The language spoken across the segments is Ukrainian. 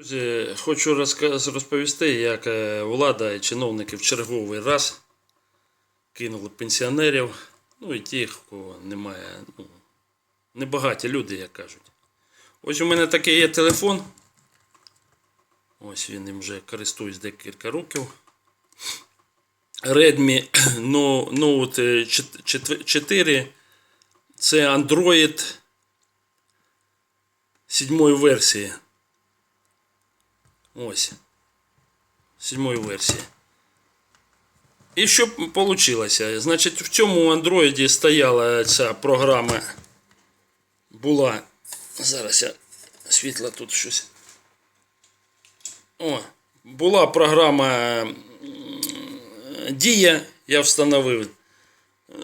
Друзі, хочу розповісти, як е, влада і чиновники в черговий раз кинули пенсіонерів, ну і тих, у кого немає, ну, небагаті люди, як кажуть. Ось у мене такий є телефон. Ось він ним вже користуюсь декілька років. Redmi Note 4. Це Android 7 версії. Ось. Сьомої версії. І що вийшло? Значить, в цьому Android стояла ця програма. Була. Зараз я світло тут щось. О, була програма Дія, я встановив. Е,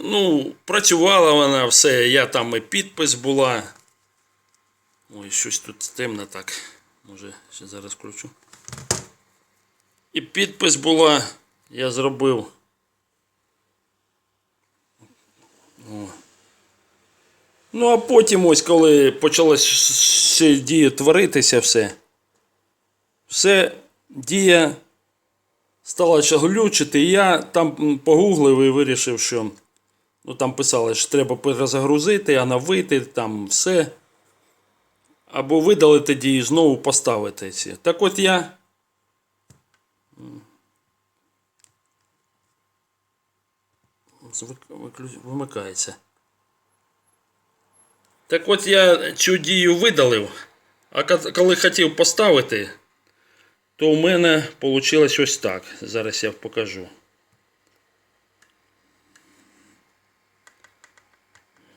Ну, працювала вона все, я там і підпис була. Ой, щось тут темно так. Може, ще зараз включу. І підпис була, я зробив. О. Ну, а потім, ось коли почалось все дія творитися, все. Все дія стала глючити. І я там погуглив і вирішив, що ну, там писали, що треба перезагрузити, оновити, там все або видалити дії, знову поставити ці. Так от я. Вимикається. Так от я цю дію видалив, а коли хотів поставити, то у мене вийшло ось так. Зараз я покажу.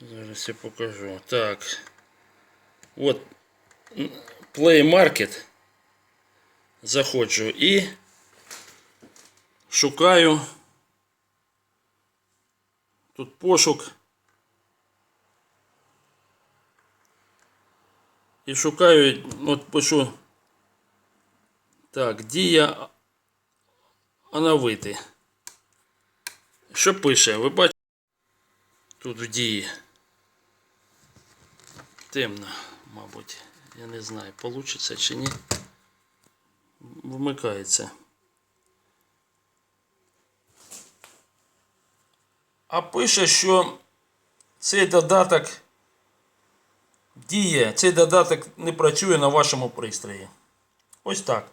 Зараз я покажу. Так. От Play Market. Заходжу і шукаю. Тут пошук. І шукаю, от пишу. Так, дія оновити. Що пише? Ви бачите? Тут в дії. Темно, мабуть. Я не знаю, получиться чи ні. Вмикається. А пише, що цей додаток діє, цей додаток не працює на вашому пристрої. Ось так.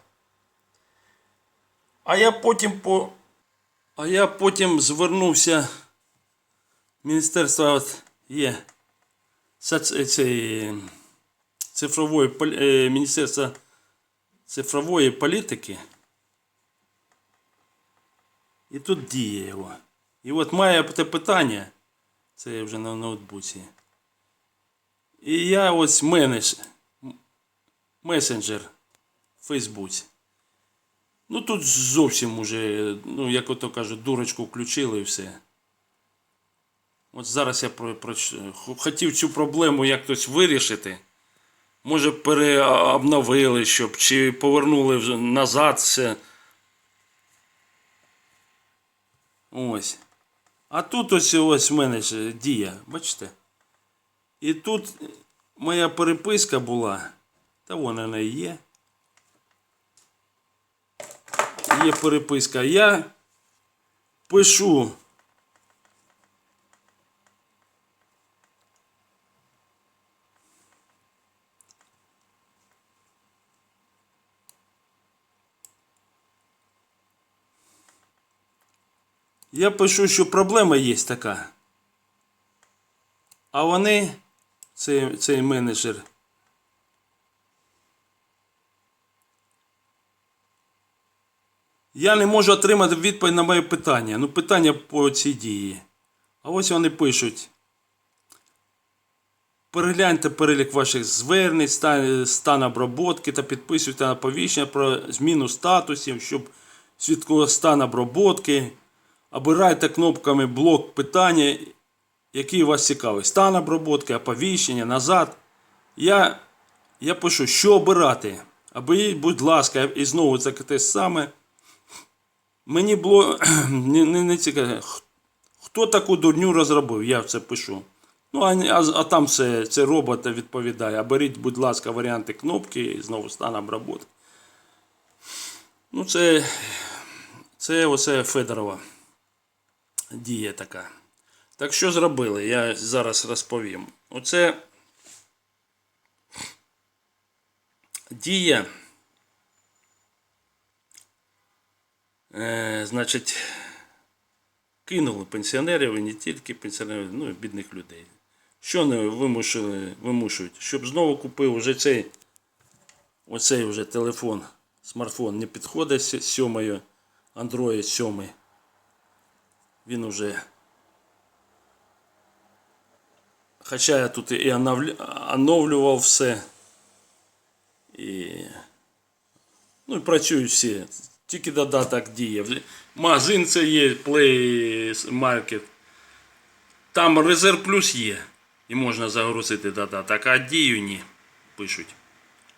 А я потім по. А я потім звернувся в Міністерство от є. соц- цей, цифрової е, Міністерства цифрової політики. І тут діє його. І от має те питання, це я вже на ноутбуці. І я ось менедж, месенджер в Фейсбуці. Ну тут зовсім уже, ну як ото кажуть, дурочку включили і все. От зараз я про, про, хотів цю проблему якось вирішити. Може, переобновили, щоб чи повернули вже назад все. Ось. А тут ось ось в мене дія, бачите? І тут моя переписка була. Та вона вона і є. Є переписка. Я пишу. Я пишу, що проблема є така. А вони, цей, цей менеджер, я не можу отримати відповідь на моє питання. Ну, питання по цій дії. А ось вони пишуть. Перегляньте перелік ваших звернень, стан, стан оброботки та підписуйте на повіщення про зміну статусів, щоб свідково стан оброботки. Обирайте кнопками блок питання, який вас цікавить. Стан оброботки, оповіщення, назад. Я, я пишу, що обирати. Оберіть, будь ласка, і знову це те саме. Мені було не, не, не цікаво, хто таку дурню розробив, я це пишу. Ну, а, а, там все, це робот відповідає. А беріть, будь ласка, варіанти кнопки і знову стан оброботки. Ну, це, це оце Федорова дія така. Так що зробили? Я зараз розповім. Оце дія. Е, значить, кинули пенсіонерів і не тільки пенсіонерів, ну і бідних людей. Що не вимушили, вимушують? Щоб знову купив уже цей, оцей вже телефон, смартфон не підходить з сьомою, Android 7. Він уже. Хоча я тут і оновлював все. І Ну і працюють всі. Тільки додаток діє. Магазин це є, Play Market. Там резерв плюс є. І можна загрузити додаток, а дію ні. Пишуть.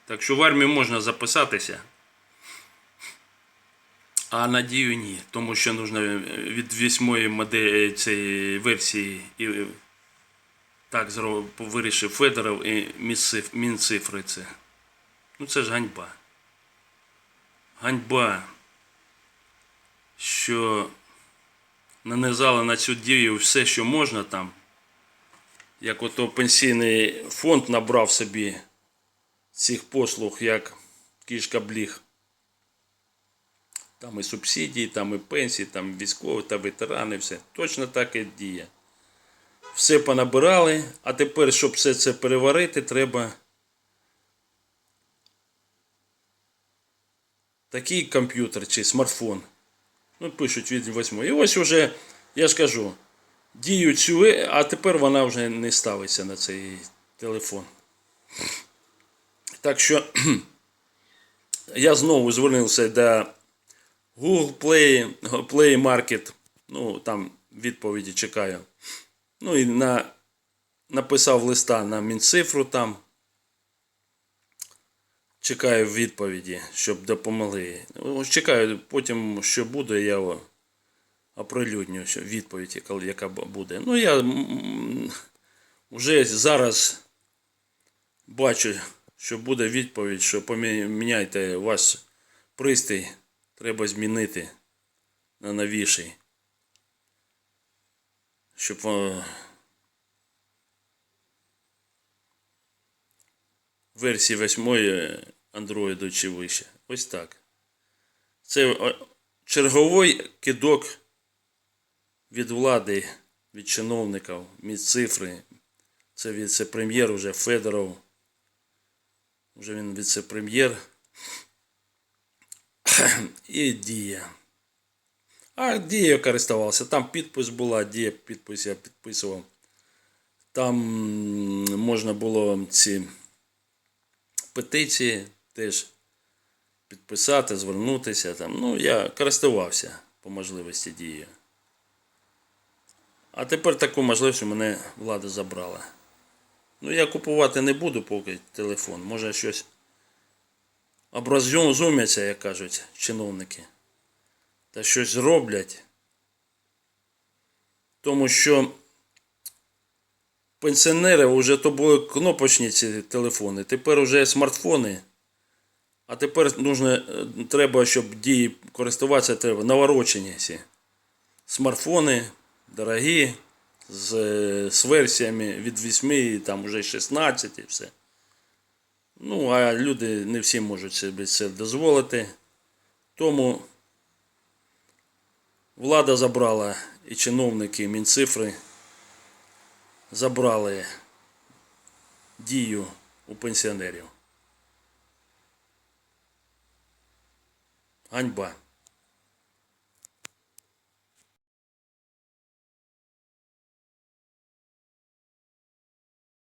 Так що в армію можна записатися. А на дію ні. Тому що нужно від вісьмої моделі цієї версії і так зро- вирішив Федоров і Мінциф- Мінцифри це. Ну це ж ганьба ганьба, що нанизали на цю дію все, що можна там. Як ото пенсійний фонд набрав собі цих послуг, як кішка бліг. Там і субсидії, там і пенсії, там військові та ветерани, все. Точно так і діє. Все понабирали, а тепер, щоб все це переварити, треба такий комп'ютер чи смартфон. Ну, пишуть від 8. І ось уже, я ж кажу, дію цю, а тепер вона вже не ставиться на цей телефон. Так що я знову звернувся до Google Play, Play Market. Ну, там відповіді чекаю. Ну і на, написав листа на Мінцифру там. Чекаю відповіді, щоб допомогли. Ось Чекаю, потім, що буде, я оприлюдню відповідь, яка буде. Ну, я вже зараз бачу, що буде відповідь, що поміняйте ваш пристрій, треба змінити на новіший. Щоб версії 8 Android чи вище. Ось так. Це черговий кидок від влади, від чиновників, від цифри. Це віце-прем'єр уже Федоров. Вже він віце-прем'єр. І дія. А дія користувався. Там підпис була, дія підпис я підписував. Там можна було ці петиції теж підписати, звернутися. Там. Ну, я користувався по можливості дією. А тепер таку можливість мене влада забрала. Ну, я купувати не буду поки телефон. Може щось образумяться, як кажуть чиновники. Та щось зроблять. Тому що пенсіонери вже то були кнопочні ці телефони, тепер вже смартфони. А тепер нужно, е, треба, щоб дії користуватися, треба наворочені ці смартфони, дорогі, з, е, з версіями від 8 і там вже 16 і все. Ну, а люди не всі можуть собі це дозволити. Тому влада забрала і чиновники, і Мінцифри забрали дію у пенсіонерів. Ганьба.